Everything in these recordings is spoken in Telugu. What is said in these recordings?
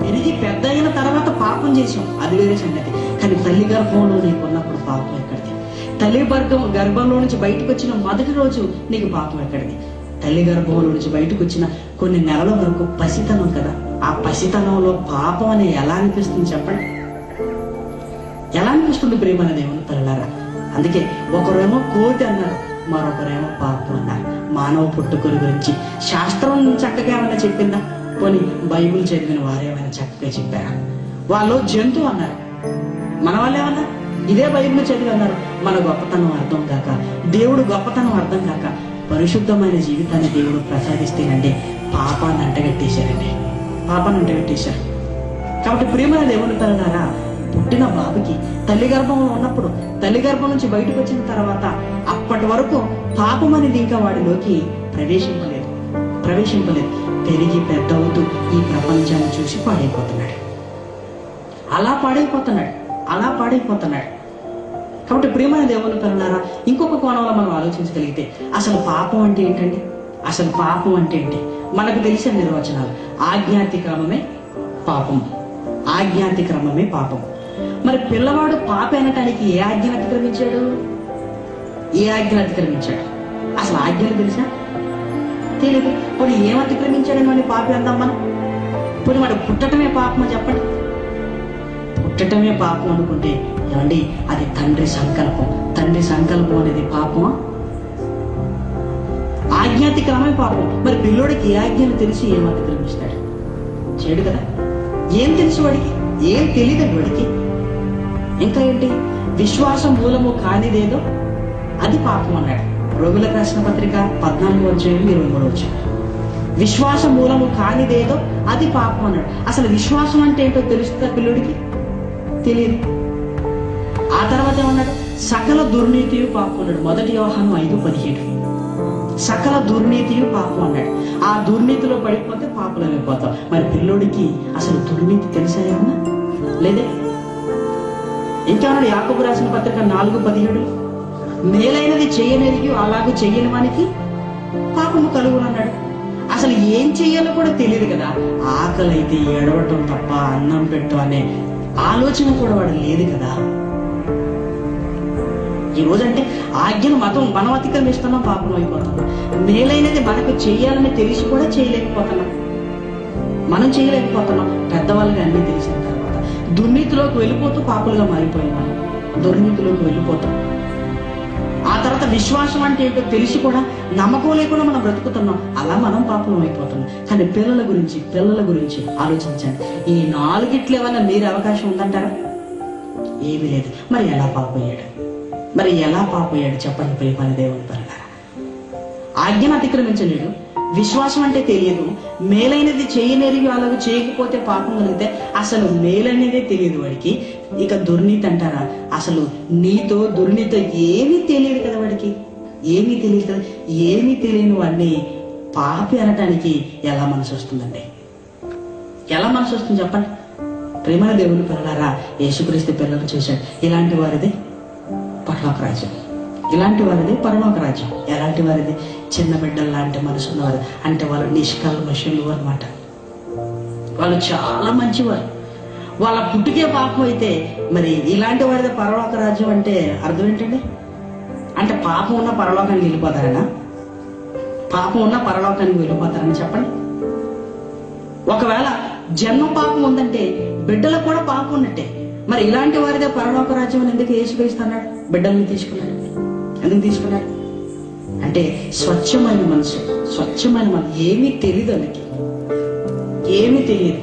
పెరిగి పెద్ద అయిన తర్వాత పాపం చేసాం అది వేరే సంగతి. కానీ తల్లి గర్భంలో నీకు ఉన్నప్పుడు పాపం ఎక్కడిది? తల్లి వర్గం గర్భంలో నుంచి బయటకు వచ్చిన మొదటి రోజు నీకు పాపం ఎక్కడిది? తల్లి గర్భంలో నుంచి బయటకు వచ్చిన కొన్ని నెలల వరకు పసితనం కదా. ఆ పసితనంలో పాపం అని ఎలా అనిపిస్తుంది చెప్పండి? ఎలా అనిపిస్తుంది ప్రేమ అనేది ఏమన్నా అందుకే ఒకరేమో కోతి అన్నారు. మరొకరేమో పాపం అన్నారు మానవ పుట్టుకల గురించి శాస్త్రం చక్కగా ఏమైనా చెప్పిందా? పోనీ బైబిల్ చదివిన వారేమైనా చక్కగా చెప్పారా? వాళ్ళు జంతువు అన్నారు. మన వాళ్ళు ఏమన్నా ఇదే బైబిల్ చదివి అన్నారు. మన గొప్పతనం అర్థం కాక దేవుడు గొప్పతనం అర్థం కాక పరిశుద్ధమైన జీవితాన్ని దేవుడు ప్రసాదిస్తేనండి పాపాన్ని అంటగట్టేశారండి. పాపాన్ని అంటగట్టేశారు. కాబట్టి ప్రేమ దేవుని పిల్లలారా పుట్టిన బాబుకి తల్లి గర్భంలో ఉన్నప్పుడు తల్లి గర్భం నుంచి బయటకు వచ్చిన తర్వాత అప్పటి వరకు పాపం అనేది ఇంకా వాడిలోకి ప్రవేశింపలేదు. ప్రవేశింపలేదు. పెరిగి పెద్ద అవుతూ ఈ ప్రపంచాన్ని చూసి పాడైపోతున్నాడు. అలా పాడైపోతున్నాడు. అలా పాడైపోతున్నాడు. కాబట్టి ప్రియమైన దేవుని పిల్లలారా ఇంకొక కోణంలో మనం ఆలోచించగలిగితే అసలు పాపం అంటే ఏంటండి? అసలు పాపం అంటే ఏంటి? మనకు తెలిసిన నిర్వచనాలు ఆజ్ఞాతిక్రమమే పాపం. ఆజ్ఞాతిక్రమమే పాపం. మరి పిల్లవాడు పాప అనటానికి ఏ ఆజ్ఞను అతిక్రమించాడు? ఏ ఆజ్ఞను అతిక్రమించాడు? అసలు ఆజ్ఞలు తెలుసా? తెలియదు వాడు ఏం అతిక్రమించాడని వాడిని పాపి అందాం మనం పోనీ వాడు పుట్టటమే పాపమా చెప్పండి. పుట్టటమే పాపం అనుకుంటే ఏమండి అది తండ్రి సంకల్పం. తండ్రి సంకల్పం అనేది పాపమా? ఆజ్ఞాతిక్రమే పాపం. మరి పిల్లోడికి ఏ ఆజ్ఞను తెలిసి ఏం అతిక్రమిస్తాడు? చేయడు కదా? ఏం తెలుసు వాడికి? ఏం తెలియదండి వాడికి? ఇంకా ఏంటి? విశ్వాసం మూలము కానిదేదో అది పాపం అన్నాడు. రోగులకు రాసిన పత్రిక పద్నాలుగు అధ్యాయం ఇరవై మూడు వచ్చాయి విశ్వాస మూలము కానిదేదో అది పాపం అన్నాడు. అసలు విశ్వాసం అంటే ఏంటో తెలుస్తుందా పిల్లుడికి? తెలియదు ఆ తర్వాత ఏమన్నాడు? సకల దుర్నీతియు పాపం అన్నాడు. మొదటి వ్యవహారం ఐదు పదిహేడు. సకల దుర్నీతియు పాపం అన్నాడు. ఆ దుర్నీతిలో పడిపోతే పాపలమైపోతాం. అయిపోతాం మరి పిల్లోడికి అసలు దుర్నీతి తెలిసాయన్నా లేదే? ఇంకా యాకబు రాసిన పత్రిక నాలుగు పదిహేడు? మేలైనది చేయనేది అలాగే చెయ్యని వానికి పాపము కలుగు అన్నాడు అసలు ఏం చెయ్యాలో కూడా తెలియదు కదా. ఆకలి అయితే ఏడవటం తప్ప అన్నం పెట్టు అనే ఆలోచన కూడా వాడు లేదు కదా. ఈ రోజంటే ఆజ్ఞను మతం మనం అతిక్రమిస్తున్నాం పాపం అయిపోతున్నాం. మేలైనది మనకు చేయాలని తెలిసి కూడా చేయలేకపోతున్నాం. మనం చేయలేకపోతున్నాం. పెద్దవాళ్ళకి అన్నీ తెలిసిన దుర్నీతిలోకి వెళ్ళిపోతూ పాపులుగా మారిపోయాం. దుర్నీతిలోకి వెళ్ళిపోతాం. ఆ తర్వాత విశ్వాసం అంటే ఏంటో తెలిసి కూడా నమ్మకం లేకుండా మనం బ్రతుకుతున్నాం. అలా మనం పాపం అయిపోతున్నాం కానీ పిల్లల గురించి పిల్లల గురించి ఆలోచించండి. ఈ నాలుగిట్లు ఏమైనా మీరు అవకాశం ఉందంటారా? ఏమీ లేదు. మరి ఎలా పాపోయాడు మరి ఎలా పాపోయాడు చెప్పండి ప్రేమని దేవుని పరంగా ఆజ్ఞను అతిక్రమించలేడు. విశ్వాసం అంటే తెలియదు. మేలైనది చేయనేరిగి అలాగ చేయకపోతే పాపం కలిగితే అసలు మేలనేదే తెలియదు వాడికి. ఇక దుర్నీతి అంటారా? అసలు నీతో దుర్నీతో ఏమీ తెలియదు కదా వాడికి. ఏమీ తెలియదు కదా? ఏమీ తెలియని వాడిని పాపి అనటానికి ఎలా మనసు వస్తుందండి? ఎలా మనసు వస్తుంది చెప్పండి. ప్రేమల దేవుని పిల్లలారా యేసుక్రీస్తు పిల్లలు చేశాడు. ఇలాంటి వారిది పరలోక రాజ్యం. ఇలాంటి వారిది పరలోక రాజ్యం ఎలాంటి వారిది చిన్న బిడ్డలు లాంటి మనసు ఉన్నవారు అంటే వాళ్ళు నిష్కల్మషులు అనమాట వాళ్ళు చాలా మంచివారు. వాళ్ళ పుట్టుకే పాపం అయితే మరి ఇలాంటి వారిది పరలోక రాజ్యం అంటే అర్థం ఏంటండి? అంటే పాపం ఉన్న పరలోకానికి వెళ్ళిపోతారనా? పాపం ఉన్న పరలోకానికి వెళ్ళిపోతారని చెప్పండి. ఒకవేళ జన్మ పాపం ఉందంటే బిడ్డలకు కూడా పాపం ఉన్నట్టే. మరి ఇలాంటి వారిదే పరలోక రాజ్యం అని ఎందుకు యేసుక్రీస్తున్నాడు బిడ్డల్ని తీసుకున్నాడు. ఎందుకు తీసుకున్నాడు. అంటే స్వచ్ఛమైన మనసు స్వచ్ఛమైన మనసు ఏమీ తెలియదు వాళ్ళకి ఏమీ తెలియదు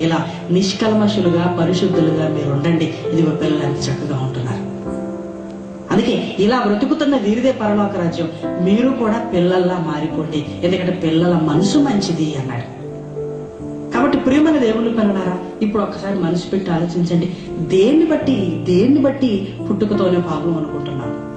ఇలా నిష్కల్మషులుగా పరిశుద్ధులుగా మీరు ఉండండి. ఇది పిల్లలు చక్కగా ఉంటున్నారు. అందుకే ఇలా బ్రతుకుతున్న వీరిదే పరలోక రాజ్యం. మీరు కూడా పిల్లల్లా మారిపోండి. ఎందుకంటే పిల్లల మనసు మంచిది అన్నాడు. కాబట్టి ప్రియమైన దేవుని పిల్లలారా ఇప్పుడు ఒక్కసారి మనసు పెట్టి ఆలోచించండి. దేన్ని బట్టి దేన్ని బట్టి పుట్టుకతోనే పాపం అనుకుంటున్నాను?